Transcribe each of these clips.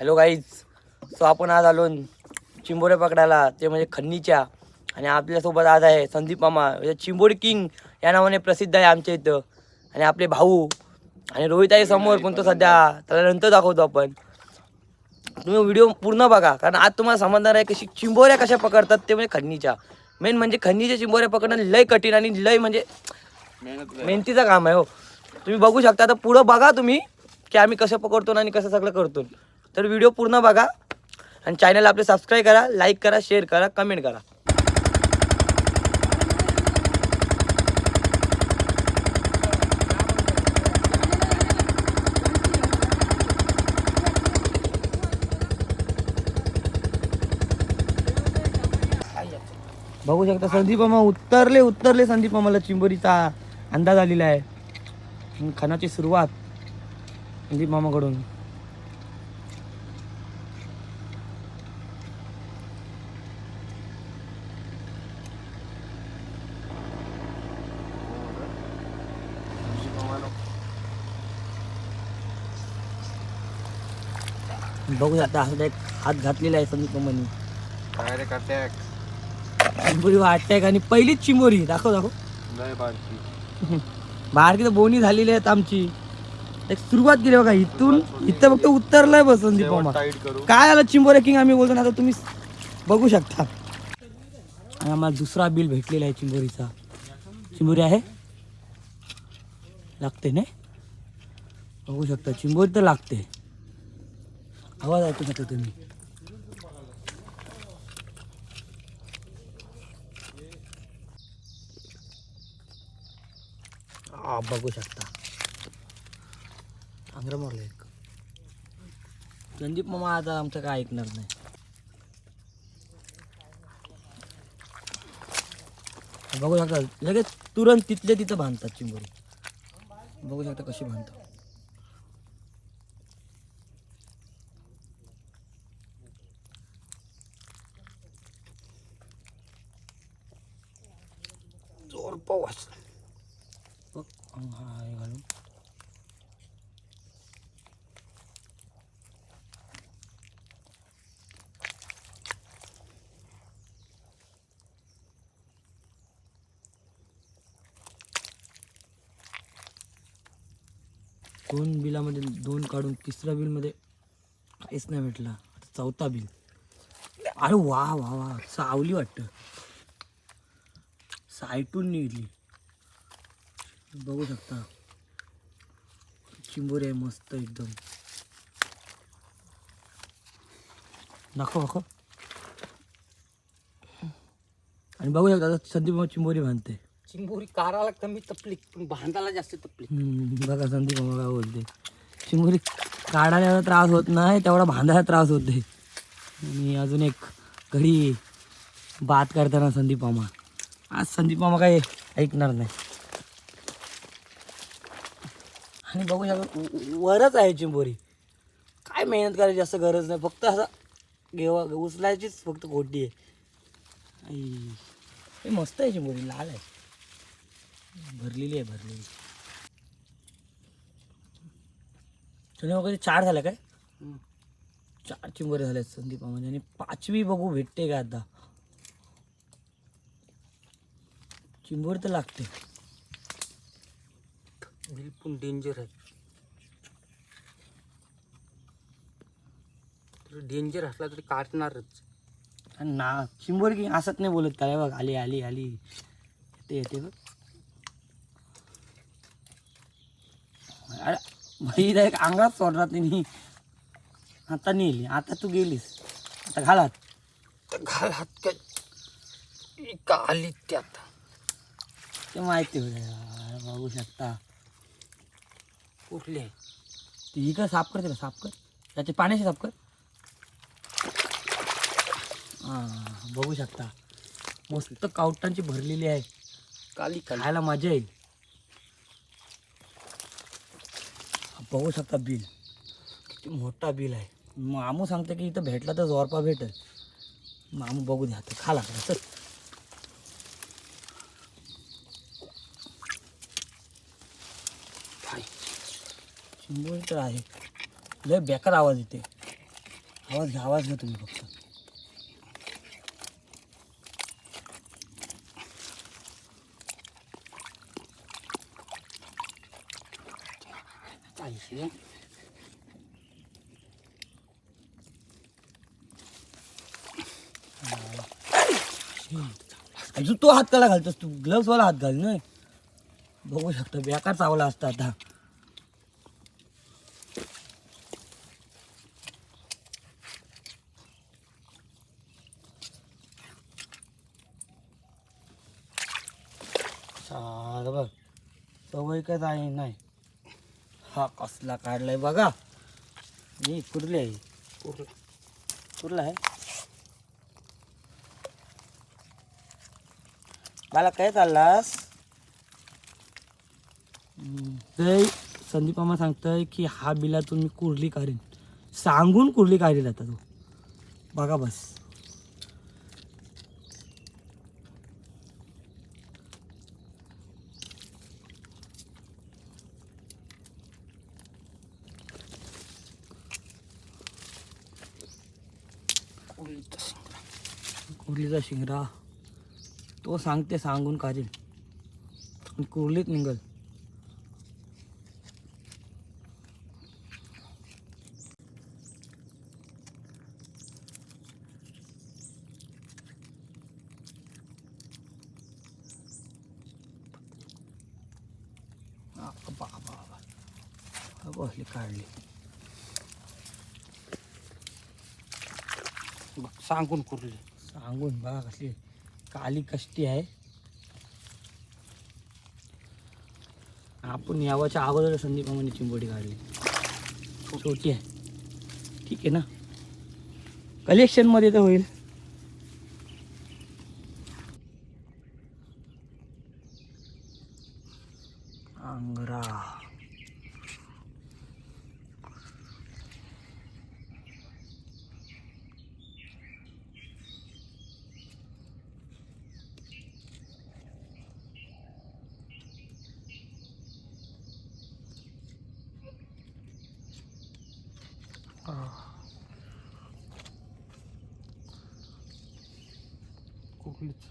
Hello guys so आपण आज आलो चिंबोरे पकडायला ते म्हणजे खन्नीच्या. आणि आपल्यासोबत आज आहे संदीप मामा म्हणजे चिंबोरी किंग या नावाने प्रसिद्ध आहे आमच्या इथं. आणि आपले भाऊ आणि रोहित आहे समोर पण तो सध्या त्याला नंतर दाखवतो आपण. तुम्ही व्हिडिओ पूर्ण बघा कारण आज तुम्हाला समजणार आहे कशी चिंबोऱ्या कशा पकडतात ते म्हणजे खन्नीच्या. मेन म्हणजे खन्नीच्या चिंबोऱ्या पकडणं लय कठीण आणि लय म्हणजे मेहनतीचं काम आहे हो. तुम्ही बघू शकता आता पुढं बघा तुम्ही की आम्ही कसं पकडतो आणि कसं सगळं करतो. तर व्हिडिओ पूर्ण बघा आणि चॅनल आपले सबस्क्राईब करा लाईक करा शेअर करा कमेंट करा. बघू शकता संदीप मामा उतरले उतरले संदीप मामाला चिंबोरीचा अंदाज आलेला आहे. खानाची सुरुवात संदीप मामाकडून बघू शकता असं एक हात घातलेला आहे संदीप काय रे अटॅक चिंबोरी वाटते आणि पहिलीच चिंबोरी दाखव दाखव. लय बारकी. बारकी तर बोनी झालेली आहेत आमची. एक सुरुवात केली बघा इथून इथं फक्त उतरलंय बस संदीप मामा. टाईट करू. काय आलं चिंबोरे किंग आम्ही बोलतो ना आता तुम्ही बघू शकता. आणि आम्हाला दुसरा बिल भेटलेला आहे चिंबोरीचा चिंबोरी आहे? लागते ना? बघू शकता चिंबोरी तर लागते. आवाज ऐकू शकता तुम्ही बघू शकता. चांगलं मारलं एक. संदीप मामा आता आमचं काय ऐकणार नाही. बघू शकता लगेच तुरंत तिथल्या तिथं बांधतात चिंबोरी बघू शकता कशी बांधतात. जोर पाऊस बघ हा घालून दोन बिलामध्ये दोन काढून तिसऱ्या बिलमध्ये काहीच नाही भेटला. आता चौथा बिल. अरे वा वा वा. सावली वाटतं. सायटून निघली. बघू शकता. चिंबोरी आहे मस्त एकदम. दाखव दाखव. आणि बघू शकता संदीप चिंबोरी बांधते. चिंबोरी काराला कमी तपली पण बांधायला जास्त तपली बघा संदीप काय बोलते. चिंबोरी काढायला त्रास होत नाही तेवढा बांधायला त्रास होते आणि अजून एक घडी बात करताना संदीप मामा. आज संदीप मामा काय ऐकणार नाही. आणि बघू शकता वरच आहे चिंबोरी. काय मेहनत करायची जास्त गरज नाही. फक्त असं घेवा उचलायचीच फक्त खोटी आहे. हे मस्त आहे चिंबोरी लाल आहे. भरलेली आहे भरलेली. तुला वगैरे चार झाल्या काय? चार चिंबोरे झाले संदीप म्हणजे आणि पाचवी बघू भेटते का आता? चिंबोर तर लागते. बिलकुल डेंजर आहे. तर डेंजर असला तरी काटणारच. आणि ना चिंबोर की असत नाही बोलत काय बघ आली आली आली. येते येते बघ. अरे भाई एक अंगात सोडणार तिने. आता नेली आता तू गेलीस. आता घालात तर घाल हात काय? का आली त्यात ते माहिती होतं बघू शकता. कुठले? ती का साफ करते का साफ कर. त्याचे पाण्याशी साफ कर. हां बघू शकता. मस्त कावटांची भरलेली आहे. काली खायला मजा येईल. बघू शकता बिल. किती मोठा बिल आहे. मामू सांगते की इथं भेटला तर जोरपा भेटेल. मामू बघू द्या आता खा लागला. चल तर आहे. लय बेकार आवाज येते. आवाज घ्या आवाज घ्या तुम्ही फक्त. अजून तो हात कला घालतोस तू. ग्लव्सवाला हात घाल ना बघू शकतो. बेकार चावला असता आता. सारं बघ. सवय काय आहे नाही. हा कसला काढलाय बघा. ही कुर्ली आहे? कुर्ला कुर्ला आहे? मला काय चाललास? ते संदीप मामा सांगतोय की हा बिलातून मी कुर्ली काढीन. सांगून कुर्ली काढली आता तो. बघा बस. कुर्लीचा शिंगरा. तो सांगते सांगून काढील आणि कुर्लीत निघल. बाबा काढली. सांगून कुर्ली. सांगून बघा कसली काली कष्टी आहे. आपण यावाच्या अगोदर संदीप चिंबोडी काढली. छोटी आहे. ठीक आहे ना? कलेक्शनमध्ये तर होईल अंगरा कुर्लीच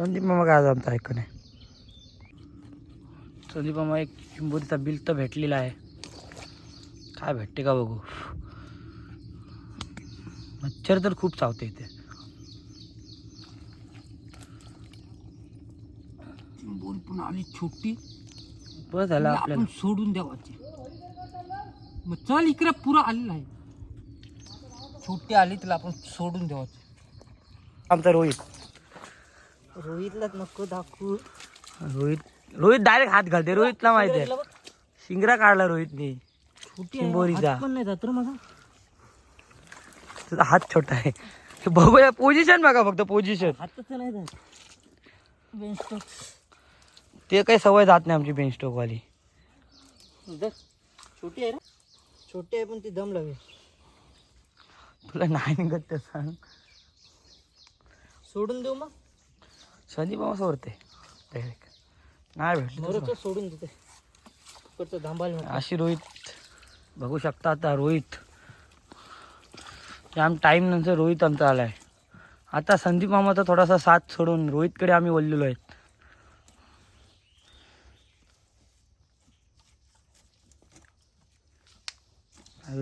संदीप मामा काय आमचं ऐकून. आहे संदीप मामा एक चिंबोरीचा बिल तर भेटलेला आहे. काय भेटते का बघू? मच्छर तर खूप चावते इथे. पण आली छोटी. बस झालं आपण आपल्याला. सोडून द्यावाची मग चल इकडे पुरा आलेला आहे. छोटी आली तिला आपण सोडून द्यावाची आमचा रोहित. रोहितलाच नको दाखवू. रोहित रोहित डायरेक्ट हात घालते रोहितला माहिती आहे. शिंगरा काढला रोहितने. छोटी चिंबोरीचा. पण नाही जात रे माझा. तुझा हात छोटा आहे. बघूया पोझिशन बघा फक्त पोझिशन हातच नाही जात. बेस्ट ते काही सवय जात नाही आमची बेंच वाली. छोटी आहे रे. छोटी आहे पण ती दम लावे तुला नाही निघत ते सांग. सोडून देऊ मग? संदीप मामा सोडते डायरेक्ट नाही भेटलं सोडून देते. अशी रोहित. बघू शकता आता रोहित. जाम टाईम नंतर रोहित आमचा आलाय. आता संदीप मामाचा थोडासा साथ सोडून रोहितकडे आम्ही बोललेलो आहेत.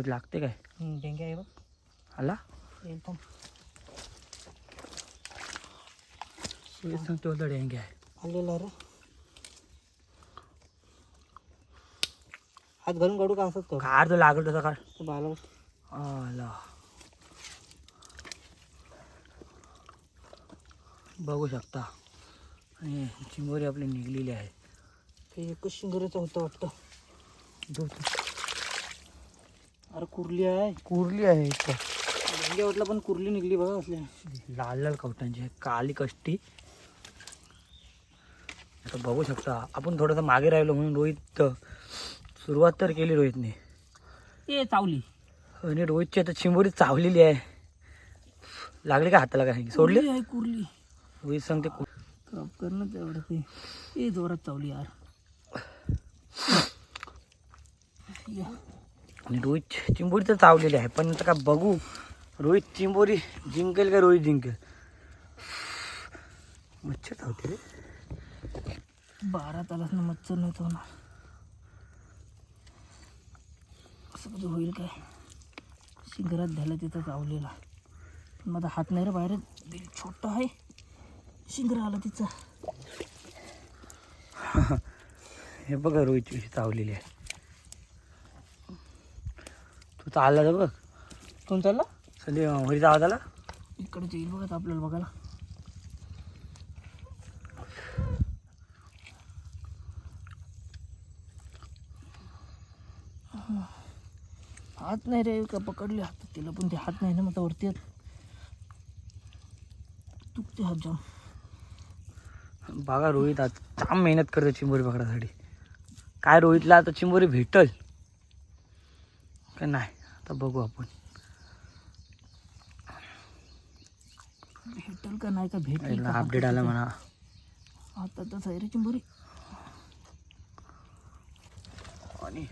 लागते काय? आहे आला? हात घालून काढू का असंच कर कार? तर लागल तसा कार बाला आला बघू शकता। आणि चिंबोरी आपली निघलेली आहे ते एकच शिंगरेचं होतं वाटतं दो- दो- अरे कुर्ली आहे कुर्ली आहे डेंगे वाटलं पण कुर्ली निघली बघा असल्या लाल लाल कवटांची काली कष्टी। आता बघू शकता. आपण थोडंसं मागे राहिलो म्हणून रोहित सुरुवात तर केली रोहितने. ए चावली. आणि रोहितची आता चिंबोरी चावलेली आहे. लागली का हाताला काय सोडली? कुर्ली आहे कुर्ली. रोहित सांगते कु- क्रॉप करणं तेवढं ते. ए जोरात चावली यार. या. आणि रोहित चिंबोरी तर चावलेली आहे. पण आता काय बघू. रोहित चिंबोरी जिंकेल का रोहित जिंकेल? मच्छर चावते रे. बारा तालासनं मच्छर नाही तो होणार असं कधी होईल काय? शिंगरात झालं तिथं चावलेला पण माझा हात नाही रे बाहेर. दिल छोटा आहे. शिंगरा आला तिचा. हे बघा रोहित चावलेली आहे. तू चालला तर बघ. कोण चालला? संधी होळीचा आवाज आला इकडे येईल बघा आपल्याला बघायला. हात नाही रे का पकडले हात? तिला पण ते हात नाही ना मग वरती आहेत. तुकते हात जाऊन बघा रोहित आज जाम मेहनत करतो चिंबोरी पकडासाठी. काय रोहितला आता चिंबोरी भेटल? का नाही? आता बघू आपण. भेटल का नाही का भेटेल? अपडेट आला म्हणा. आता तर आहे रे चिंबोरी. आणि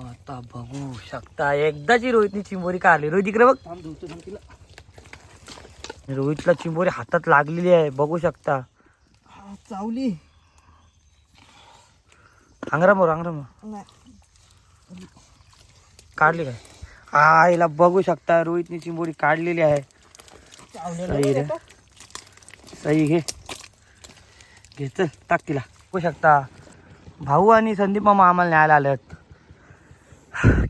आता बघू शकता. एकदाची रोहितनी चिंबोरी काढली. रोहित इकडे बघ. रोहितला चिंबोरी हातात लागलेली आहे. बघू शकता. चावली. अंगरामोर नाही. काढली काय? हिला बघू शकता. रोहितनी चिंबोरी काढलेली आहे. सही रे. सही घे. घे चल टाक तिला. बघू शकता. भाऊ आणि संदीप मामा आम्हाला न्यायला आलेत.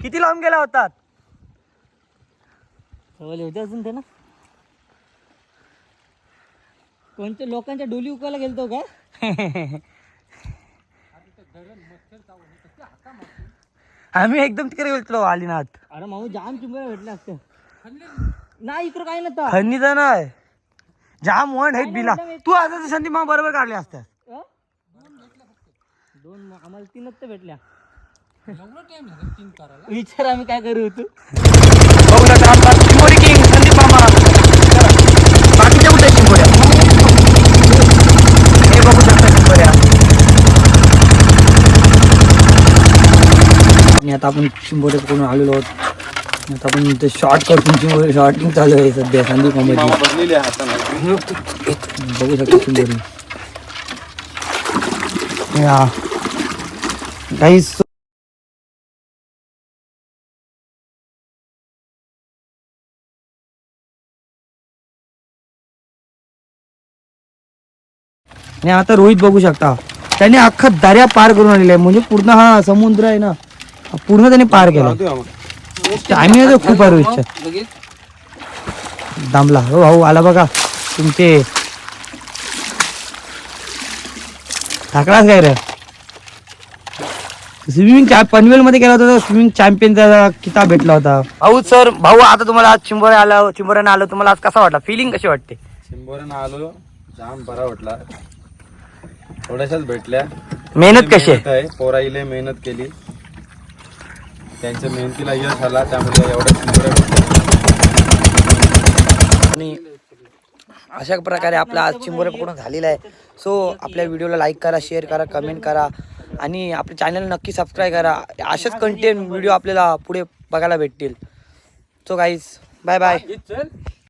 किती लांब गेला होतात? सवाल होते अजून ते ना? कोणत्या लोकांच्या डोली उकायला गेलतो काय आम्ही एकदम तिकडे गेलो आलीनाथ. अरे माऊ जाम चिंबऱ्या भेटल्या असत्या. नाही इकडं काय नव्हतं. खन्नीचा नाही. जाम वन आहेत बिला. तू आता तर संदीप मामा बरोबर काढले असतात अ? दोन मग आम्हाला तीनच तर भेटल्या. विचार आम्ही काय करू होतो बघू आता चिंबोरी किंग संदीप मामा. बाकीच्या कुठे चिंबोऱ्या? हे बघू शकता चिंबोऱ्या. आणि आता आपण चिंबोऱ्या पकडून आलेलो आहोत. आता आपण इथे शॉर्ट करतो चिंबोरी शॉर्टिंग चालू आहे सध्या संदीप मामा बघू शकता चिंबोरी. या. गाईस आणि आता रोहित बघू शकता. त्याने अख्खा दर्या पार करून आलेला आहे. म्हणजे पूर्ण हा समुद्र आहे ना हा पूर्ण त्याने पार केला. टायमिंग तर खूप आहे रोहितच्या दामला. हो भाऊ आला बघा. तुमचे ठाकराच काय रे? स्विमिंग पनवेल मध्ये केला होता स्विमिंग चॅम्पियनचा किताब भेटला होता. भाऊ सर भाऊ आता तुम्हाला आज चिंबोरे आला चिंबोऱ्यानं आलं. तुम्हाला आज कसा वाटला? फिलिंग कशी वाटते? शिंबोऱ्यानं आलो. जाम बरा वाटला. थोड्याशाच भेटल्या. मेहनत कशी आहे? पोराईले मेहनत केली. त्यांच्या मेहनतीला यश आला त्यामुळे भेटल्या आणि अशा प्रकारे आपला आज चिंबोरे पकडून झालेला आहे. सो आपल्या व्हिडिओला लाईक करा शेअर करा कमेंट करा. आणि आपल्या चॅनल नक्की सबस्क्राईब करा. अशाच कंटेंट व्हिडिओ आपल्याला पुढे बघायला भेटतील. सो गाईज बाय बाय चल.